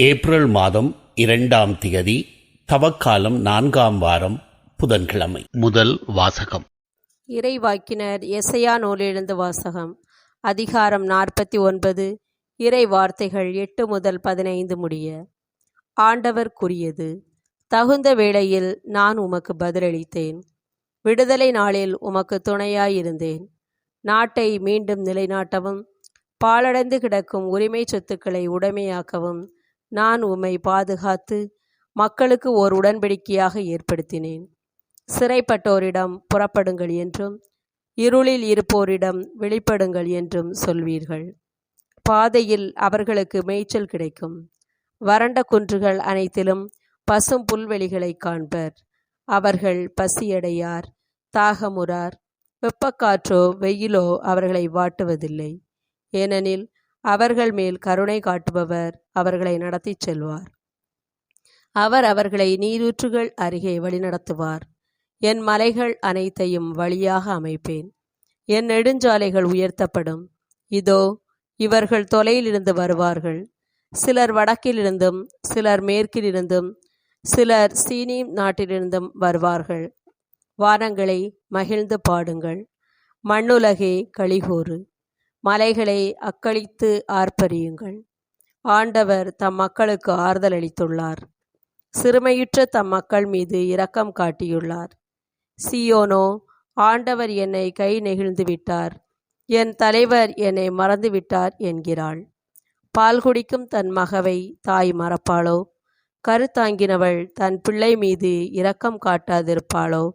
April மாதம் இரண்டாம் திகதி தவக்காலம் நான்காம் வாரம் புதன்கிழமை. முதல் வாசகம். இறைவாக்கினர் எசையா நூலிலிருந்து வாசகம். அதிகாரம் நாற்பத்தி ஒன்பது இறை வார்த்தைகள் எட்டு முதல் பதினைந்து முடிய. ஆண்டவர் கூறியது தகுந்த வேளையில் நான் உமக்கு பதிலளித்தேன். விடுதலை நாளில் உமக்கு துணையாயிருந்தேன். நாட்டை மீண்டும் நிலைநாட்டவும் பாழடைந்து கிடக்கும் உரிமை சொத்துக்களை உடைமையாக்கவும் நான் உம்மை பாதுகாத்து மக்களுக்கு ஓர் உடன்படிக்கையாக ஏற்படுத்தினேன். சிறைப்பட்டோரிடம் புறப்படுங்கள் என்றும் இருளில் இருப்போரிடம் வெளிப்படுங்கள் என்றும் சொல்வீர்கள். பாதையில் அவர்களுக்கு மேய்ச்சல் கிடைக்கும். வறண்ட குன்றுகள் அனைத்திலும் பசும் புல்வெளிகளை காண்பர். அவர்கள் பசியடையார் தாகமுறார். வெப்பக்காற்றோ வெயிலோ அவர்களை வாட்டுவதில்லை. ஏனெனில் அவர்கள் மேல் கருணை காட்டுபவர் அவர்களை நடத்திச் செல்வார். அவர் அவர்களை நீரூற்றுகள் அருகே வழிநடத்துவார். என் மலைகள் அனைத்தையும் வழியாக அமைப்பேன். என் நெடுஞ்சாலைகள் உயர்த்தப்படும். இதோ இவர்கள் தொலையிலிருந்து வருவார்கள். சிலர் வடக்கிலிருந்தும் சிலர் மேற்கிலிருந்தும் சிலர் சீனீம் நாட்டிலிருந்தும் வருவார்கள். வானங்களை மகிழ்ந்து பாடுங்கள். மண்ணுலகே களிகூறு. மலைகளை அக்களித்து ஆர்ப்பரியுங்கள். ஆண்டவர் தம் மக்களுக்கு ஆறுதல் அளித்துள்ளார். சிறுமையுற்ற தம் மக்கள் மீது இரக்கம் காட்டியுள்ளார். சியோனோ ஆண்டவர் என்னை கை நெகிழ்ந்து விட்டார். என் தலைவர் என்னை மறந்து விட்டார் என்கிறாள். பால் குடிக்கும் தன் மகவை தாய் மறப்பாளோ? கருத்தாங்கினவள் தன் பிள்ளை மீது இரக்கம் காட்டாதிருப்பாளோ?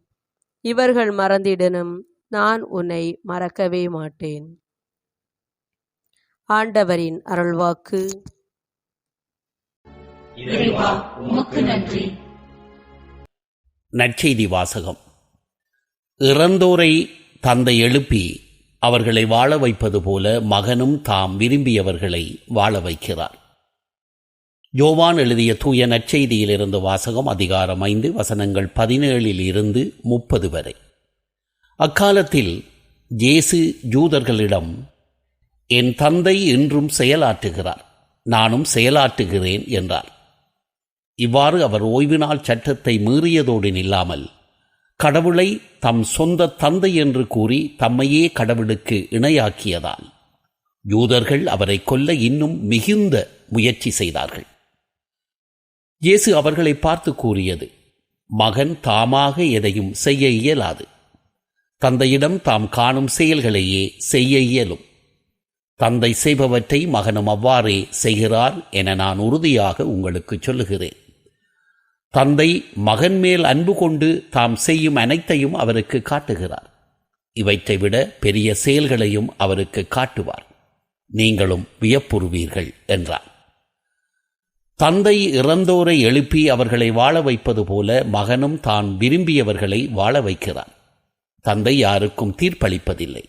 இவர்கள் மறந்திடனும் நான் உன்னை மறக்கவே மாட்டேன். ஆண்டவரின் அருள்வாக்கு. இறைவா உமக்கு நன்றி. நற்செய்தி வாசகம். இறந்தோரை தந்தை எழுப்பி அவர்களை வாழ வைப்பது போல மகனும் தாம் விரும்பியவர்களை வாழ வைக்கிறார். யோவான் எழுதிய தூய நற்செய்தியிலிருந்து வாசகம் அதிகாரம் ஐந்து வசனங்கள் பதினேழில் இருந்து முப்பது வரை. அக்காலத்தில் இயேசு ஜூதர்களிடம் என் தந்தை இன்றும் செயலாற்றுகிறார். நானும் செயலாற்றுகிறேன் என்றார். இவ்வாறு அவர் ஓய்வு நாள் சட்டத்தை மீறியதோடு நில்லாமல் கடவுளை தம் சொந்த தந்தை என்று கூறி தம்மையே கடவுளுக்கு இணையாக்கியதால் யூதர்கள் அவரை கொல்ல இன்னும் மிகுந்த முயற்சி செய்தார்கள். இயேசு அவர்களை பார்த்து கூறியது மகன் தாமாக எதையும் செய்ய இயலாது. தந்தையிடம் தாம் காணும் செயல்களையே செய்ய இயலும். தந்தை செய்பவற்றை மகனும் அவ்வாறே செய்கிறார் என நான் உறுதியாக உங்களுக்கு சொல்லுகிறேன். தந்தை மகன் மேல் அன்பு கொண்டு தாம் செய்யும் அனைத்தையும் அவருக்கு காட்டுகிறார். இவற்றை விட பெரிய செயல்களையும் அவருக்கு காட்டுவார். நீங்களும் வியப்புறுவீர்கள் என்றார் தந்தை இறந்தோரை எழுப்பி அவர்களை வாழ வைப்பது போல மகனும் தான் விரும்பியவர்களை வாழ வைக்கிறார் தந்தை யாருக்கும் தீர்ப்பளிப்பதில்லை.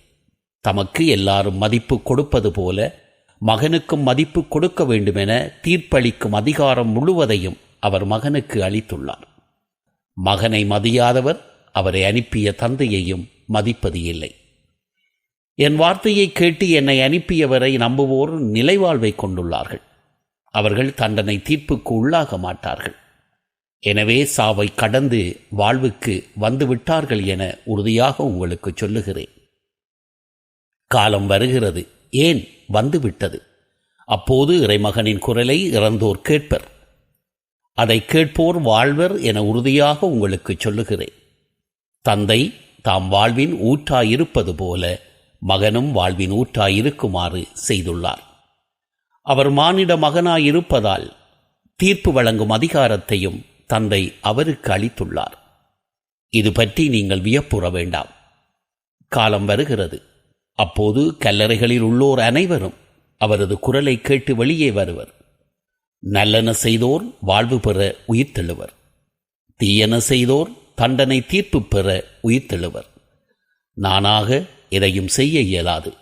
தமக்கு எல்லாரும் மதிப்பு கொடுப்பது போல மகனுக்கும் மதிப்பு கொடுக்க வேண்டுமென தீர்ப்பளிக்கும் அதிகாரம் முழுவதையும் அவர் மகனுக்கு அளித்துள்ளார். மகனை மதியாதவர் அவரை அனுப்பிய தந்தையையும் மதிப்பது இல்லை. என் வார்த்தையை கேட்டு என்னை அனுப்பியவரை நம்புவோர் நிலைவாழ்வை கொண்டுள்ளார்கள். அவர்கள் தண்டனை தீர்ப்புக்கு உள்ளாக மாட்டார்கள். எனவே சாவை கடந்து வாழ்வுக்கு வந்துவிட்டார்கள் என உறுதியாக உங்களுக்கு சொல்லுகிறேன். காலம் வருகிறது. ஏன்? வந்துவிட்டது. அப்போது இறைமகனின் குரலை இறந்தோர் கேட்பர். அதை கேட்போர் வாழ்வர் என உறுதியாக உங்களுக்கு சொல்லுகிறேன். தந்தை தாம் வாழ்வின் ஊற்றாயிருப்பது போல மகனும் வாழ்வின் ஊற்றாயிருக்குமாறு செய்துள்ளார். அவர் மானிட மகனாயிருப்பதால் தீர்ப்பு வழங்கும் அதிகாரத்தையும் தந்தை அவருக்கு அளித்துள்ளார். இது பற்றி நீங்கள் வியப்புற வேண்டாம். காலம் வருகிறது. அப்போது கல்லறைகளில் உள்ளோர் அனைவரும் அவரது குரலை கேட்டு வெளியே வருவர். நல்லன செய்தோர் வாழ்வு பெற உயிர்த்தெழுவர் தீயன செய்தோர் தண்டனை தீர்ப்பு பெற உயிர்த்தெழுவர் நானாக எதையும் செய்ய இயலாது.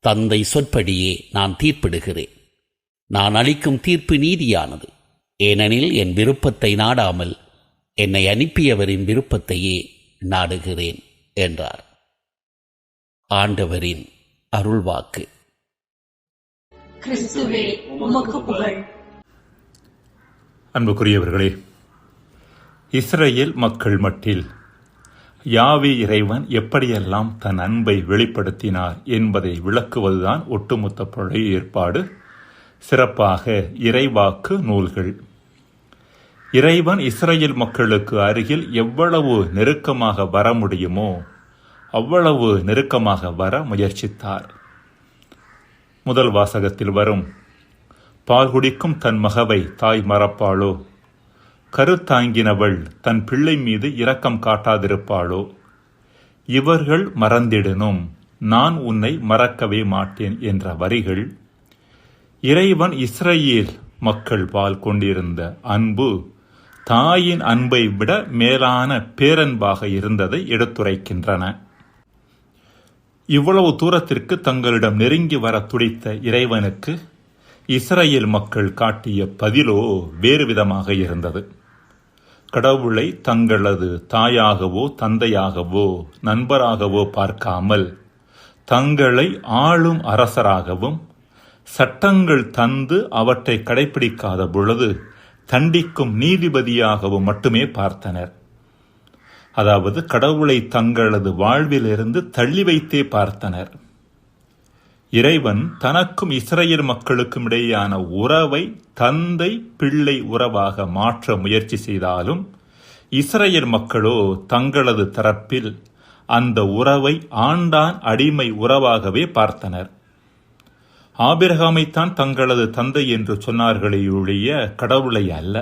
தந்தை சொற்படியே நான் தீர்ப்பிடுகிறேன். நான் அளிக்கும் தீர்ப்பு நீதியானது. ஏனெனில் என் விருப்பத்தை நாடாமல் என்னை அனுப்பியவரின் விருப்பத்தையே நாடுகிறேன் என்றார். ஆண்டவரின் அருள்வாக்கு. கிறிஸ்துவே உமக்கு புகழ். அன்புக்குரியவர்களே இஸ்ரேல் மக்கள் மட்டில் யாவே இறைவன் எப்படியெல்லாம் தன் அன்பை வெளிப்படுத்தினார் என்பதை விளக்குவதுதான் ஒட்டுமொத்த பழைய ஏற்பாடு சிறப்பாக இறைவாக்கு நூல்கள். இறைவன் இஸ்ரேல் மக்களுக்கு அருகில் எவ்வளவு நெருக்கமாக வர முடியுமோ அவ்வளவு நெருக்கமாக வர முயற்சித்தார். முதல் வாசகத்தில் வரும் பால் குடிக்கும் தன் மகவை தாய் மறப்பாளோ? கருத்தாங்கினவள் தன் பிள்ளை மீது இரக்கம் காட்டாதிருப்பாளோ? இவர்கள் மறந்திடனும் நான் உன்னை மறக்கவே மாட்டேன் என்ற வரிகள் இறைவன் இஸ்ரேல் மக்கள் பால் கொண்டிருந்த அன்பு தாயின் அன்பை விட மேலான பேரன்பாக இருந்ததை எடுத்துரைக்கின்றன. இவ்வளவு தூரத்திற்கு தங்களிடம் நெருங்கி வர துடித்த இறைவனுக்கு இஸ்ரேல் மக்கள் காட்டிய பதிலோ வேறு விதமாக இருந்தது. கடவுளை தங்களது தாயாகவோ தந்தையாகவோ நண்பராகவோ பார்க்காமல் தங்களை ஆளும் அரசராகவும் சட்டங்கள் தந்து அவற்றை கடைபிடிக்காத பொழுது தண்டிக்கும் நீதிபதியாகவும் மட்டுமே பார்த்தனர். அதாவது கடவுளை தங்களது வாழ்விலிருந்து தள்ளி வைத்தே பார்த்தனர். இறைவன் தனக்கும் இஸ்ரேல் மக்களுக்கும் இடையேயான உறவை தந்தை பிள்ளை உறவாக மாற்ற முயற்சி செய்தாலும் இஸ்ரேல் மக்களோ தங்களது தரப்பில் அந்த உறவை ஆண்டான் அடிமை உறவாகவே பார்த்தனர். ஆபிரகாமைத்தான் தங்களது தந்தை என்று சொன்னார்களே ஒழிய கடவுளை அல்ல.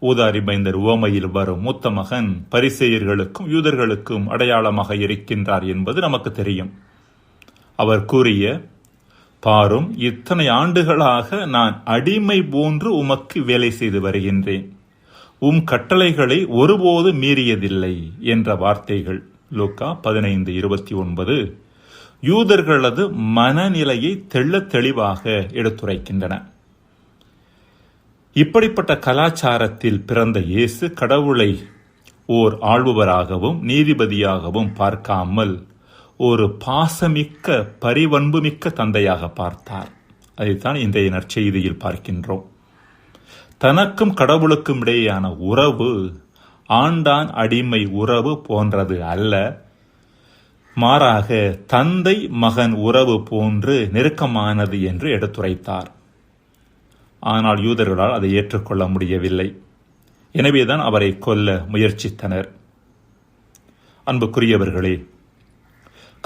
ஊதாரி பைந்தர் உவமையில் வரும் மூத்த மகன் பரிசெயர்களுக்கும் யூதர்களுக்கும் அடையாளமாக இருக்கின்றார் என்பது நமக்கு தெரியும். அவர் கூறிய பாரும் இத்தனை ஆண்டுகளாக நான் அடிமை போன்று உமக்கு வேலை செய்து வருகின்றேன். உம் கட்டளைகளை ஒருபோது மீறியதில்லை என்ற வார்த்தைகள். லூக்கா பதினைந்து இருபத்தி ஒன்பது. யூதர்களது மனநிலையை தெள்ள தெளிவாக எடுத்துரைக்கின்றன. இப்படிப்பட்ட கலாச்சாரத்தில் பிறந்த இயேசு கடவுளை ஓர் ஆள்பவராகவும் நீதிபதியாகவும் பார்க்காமல் ஒரு பாசமிக்க பரிவன்புமிக்க தந்தையாக பார்த்தார். அதைத்தான் இன்றைய நற்செய்தியில் பார்க்கின்றோம். தனக்கும் கடவுளுக்கும் இடையேயான உறவு ஆண்டான் அடிமை உறவு போன்றது அல்ல. மாறாக தந்தை மகன் உறவு போன்று நெருக்கமானது என்று எடுத்துரைத்தார். ஆனால் யூதர்களால் அதை ஏற்றுக்கொள்ள முடியவில்லை. எனவேதான் அவரை கொல்ல முயற்சித்தனர். அன்புக்குரியவர்களே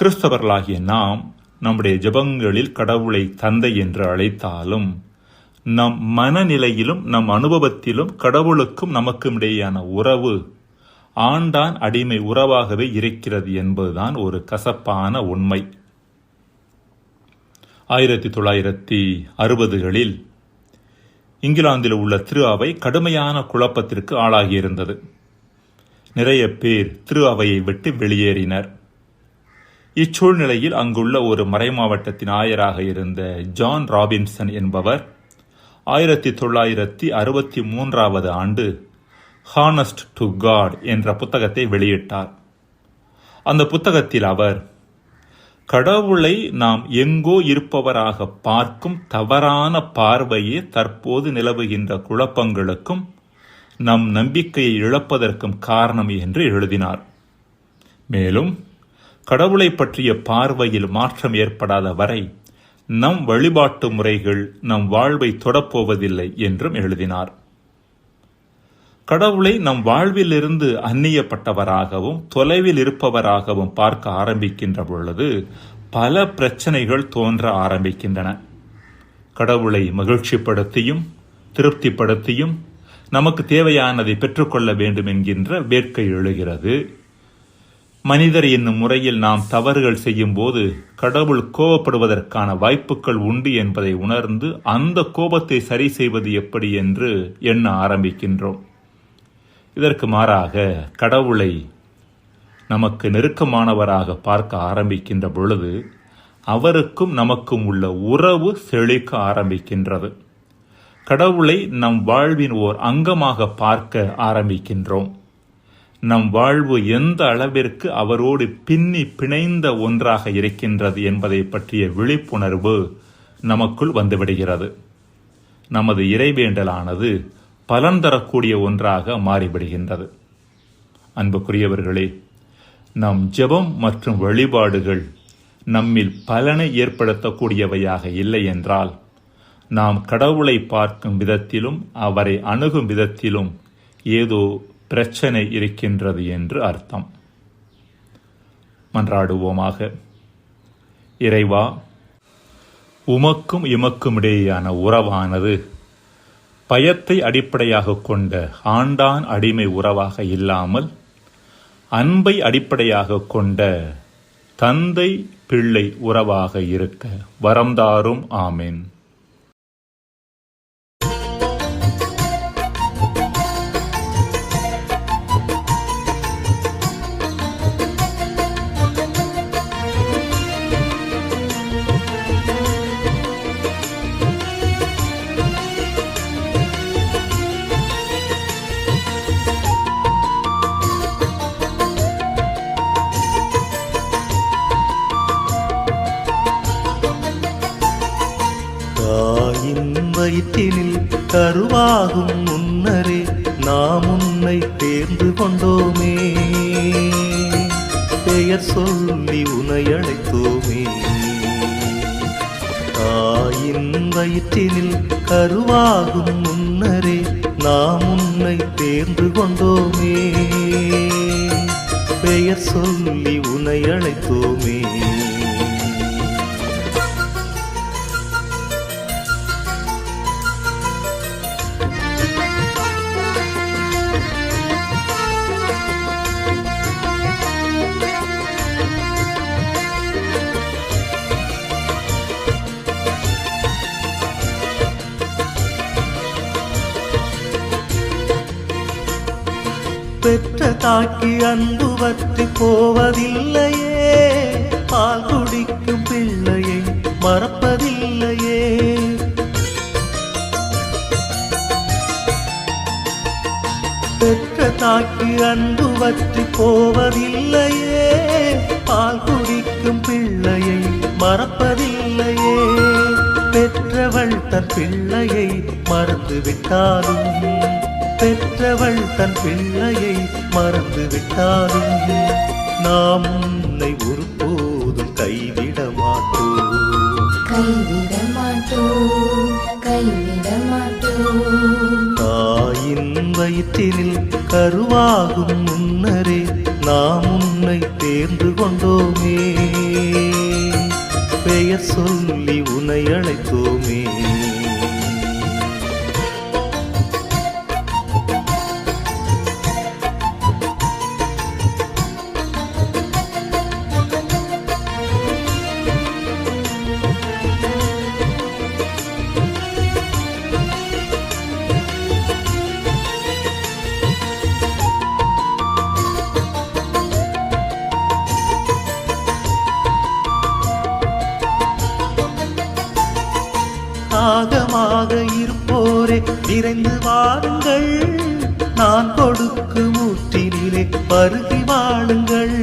கிறிஸ்தவர்களாகிய நாம் நம்முடைய ஜெபங்களில் கடவுளை தந்தை என்று அழைத்தாலும் நம் மனநிலையிலும் நம் அனுபவத்திலும் கடவுளுக்கும் நமக்கும் இடையேயான உறவு ஆண்டான் அடிமை உறவாகவே இருக்கிறது என்பதுதான் ஒரு கசப்பான உண்மை. ஆயிரத்தி தொள்ளாயிரத்தி அறுபதுகளில் இங்கிலாந்தில் உள்ள திரு அவை கடுமையான குழப்பத்திற்கு ஆளாகியிருந்தது. நிறைய பேர் திரு அவையை விட்டு வெளியேறினர். இச்சூழ்நிலையில் அங்குள்ள ஒரு மறைமாவட்டத்தின் ஆயராக இருந்த ஜான் ராபின்சன் என்பவர் ஆயிரத்தி தொள்ளாயிரத்தி அறுபத்தி மூன்றாவது ஆண்டு ஹானஸ்ட் டு காட் என்ற புத்தகத்தை வெளியிட்டார். அந்த புத்தகத்தில் அவர் கடவுளை நாம் எங்கோ இருப்பவராக பார்க்கும் தவறான பார்வையே தற்போது நிலவுகின்ற குழப்பங்களுக்கும் நம் நம்பிக்கையை இழப்பதற்கும் காரணம் என்று எழுதினார். மேலும் கடவுளை பற்றிய பார்வையில் மாற்றம் ஏற்படாத வரை நம் வழிபாட்டு முறைகள் நம் வாழ்வை தொடப்போவதில்லை என்றும் எழுதினார். கடவுளை நம் வாழ்விலிருந்து அந்நியப்பட்டவராகவும் தொலைவில் இருப்பவராகவும் பார்க்க ஆரம்பிக்கின்ற பொழுது பல பிரச்சனைகள் தோன்ற ஆரம்பிக்கின்றன. கடவுளை மகிழ்ச்சிப்படுத்தியும் திருப்திப்படுத்தியும் நமக்கு தேவையானதை பெற்றுக்கொள்ள வேண்டும் என்கின்ற வேட்கை எழுகிறது. மனிதர் என்னும் முறையில் நாம் தவறுகள் செய்யும் போது கடவுள் கோபப்படுவதற்கான வாய்ப்புகள் உண்டு என்பதை உணர்ந்து அந்த கோபத்தை சரி செய்வது எப்படி என்று எண்ண ஆரம்பிக்கின்றோம். இதற்கு மாறாக கடவுளை நமக்கு நெருக்கமானவராக பார்க்க ஆரம்பிக்கின்ற பொழுது அவருக்கும் நமக்கும் உள்ள உறவு செழிக்க ஆரம்பிக்கின்றது. கடவுளை நம் வாழ்வின் ஓர் அங்கமாக பார்க்க ஆரம்பிக்கின்றோம். நம் வாழ்வு எந்த அளவிற்கு அவரோடு பின்னி பிணைந்த ஒன்றாக இருக்கின்றது என்பதை பற்றிய விழிப்புணர்வு நமக்குள் வந்துவிடுகிறது. நமது இறைவேண்டலானது பலன் தரக்கூடிய ஒன்றாக மாறிவிடுகின்றது. அன்புக்குரியவர்களே நம் ஜெபம் மற்றும் வழிபாடுகள் நம்மில் பலனை ஏற்படுத்தக்கூடியவையாக இல்லை என்றால் நாம் கடவுளை பார்க்கும் விதத்திலும் அவரை அணுகும் விதத்திலும் ஏதோ பிரச்சனை இருக்கின்றது என்று அர்த்தம். மன்றாடுவோமாக. இறைவா உமக்கும் இமக்கும் இடையேயான உறவானது பயத்தை அடிப்படையாக கொண்ட ஆண்டான் அடிமை உறவாக இல்லாமல் அன்பை அடிப்படையாக கொண்ட தந்தை பிள்ளை உறவாக இருக்க வரம்தாரும் ஆமேன். ஆகும் முன்னரே நாம் உன்னை தேர்ந்து கொண்டோமே. பெயர் சொல்லி உனை அழைத்தோமே. தாயின் வயிற்றினில் கருவாகும் முன்னரே நாம் உன்னை தேர்ந்து கொண்டோமே. பெயர் சொல்லி உனை அழைத்தோமே. பெற்ற தாக்கி அன்பு வற்றி போவதில்லையே. பால் குடிக்கும் பிள்ளையை மறப்பதில்லையே. பெற்ற தாக்கி அன்பு வற்றி போவதில்லையே. பால் குடிக்கும் பிள்ளையை மறப்பதில்லையே. பெற்றவள் தன் பிள்ளையை மறந்து விட்டாலும் பெற்றவள் தன் பிள்ளையை மறந்து விட்டாலும் நாம் உன்னை ஒருபோதும் கைவிட மாட்டோம். கைவிட மாட்டோம் கைவிட மாட்டோம் தாயின் வயிற்றினில் கருவாகும் முன்னரே நாம் உன்னை தேர்ந்து கொண்டோமே. பெயர் சொல்லி உனை அழைத்தோமே. இருப்போரே நிறைந்து வாருங்கள் நான் கொடுக்கும் ஊற்றினிலே பருகி வாழுங்கள்.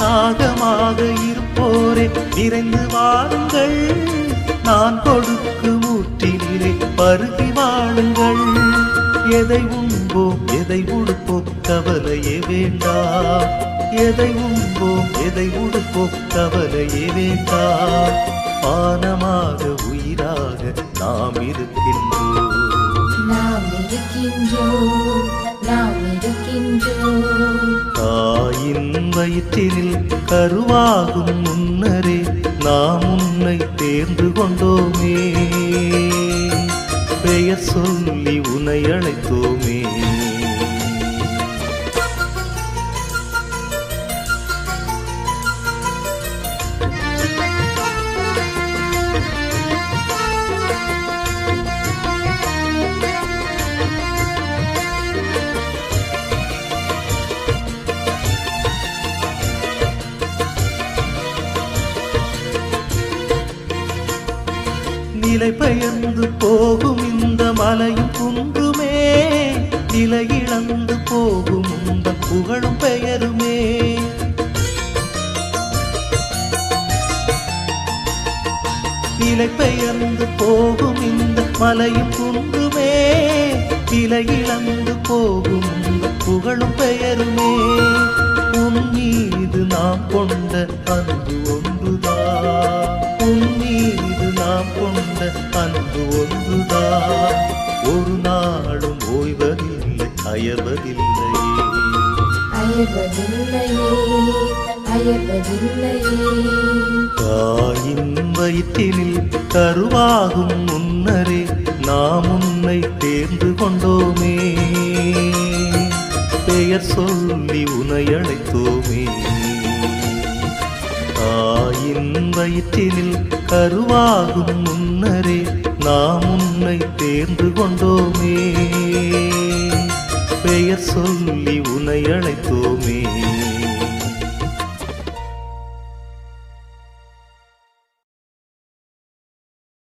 தாகமாக இருப்போரே நிறைந்து வாருங்கள் நான் கொடுக்கும் ஊற்றினிலே பருகி வாழுங்கள். எதை உண்போம் எதை உடுப்போம் கவலையே வேண்டாம் எதை உண்போம் எதை உடுப்போம் கவலையே வேண்டாம் பானமாக உயிராக நாம் இருக்கின்றோம். நாம் இருக்கின்றோம் நாம் இருக்கின்றோம். தாயின் வயிற்றினில் கருவாகும் முன்னரே நாம் உன்னை தேர்ந்து கொண்டோமே. பெயர் சொல்லி உனை அழைத்தோமே இலை பெயர்ந்து போகும் இந்த மலையும் குன்றுமே. நிலை இழந்து போகும் இந்த புகழும் பெயருமே. நிலை பெயர்ந்து போகும் இந்த மலையும் குன்றுமே. நிலை இழந்து போகும் இந்த புகழும் பெயருமே. உன் மீது நாம் கொண்ட அன்பு ஒன்றுதான் உன் மீது நாம் கொண்ட அன்பு ஒன்றுதான் ஒரு நாளும் ஓய்வதில்லை அயர்வதில்லையே அயர்வதில்லையே அயர்வதில்லையே தாயின் வயிற்றினில் கருவாகும் முன்னரே நாம் உன்னை தேர்ந்து கொண்டோமே. பெயர் சொல்லி உனை அழைத்தோமே தாயின் வயிற்றினில் கருவாகும் முன்னரே நாம் உன்னை தேர்ந்து கொண்டோமே. பெயர் சொல்லி உனை அழைத்தோமே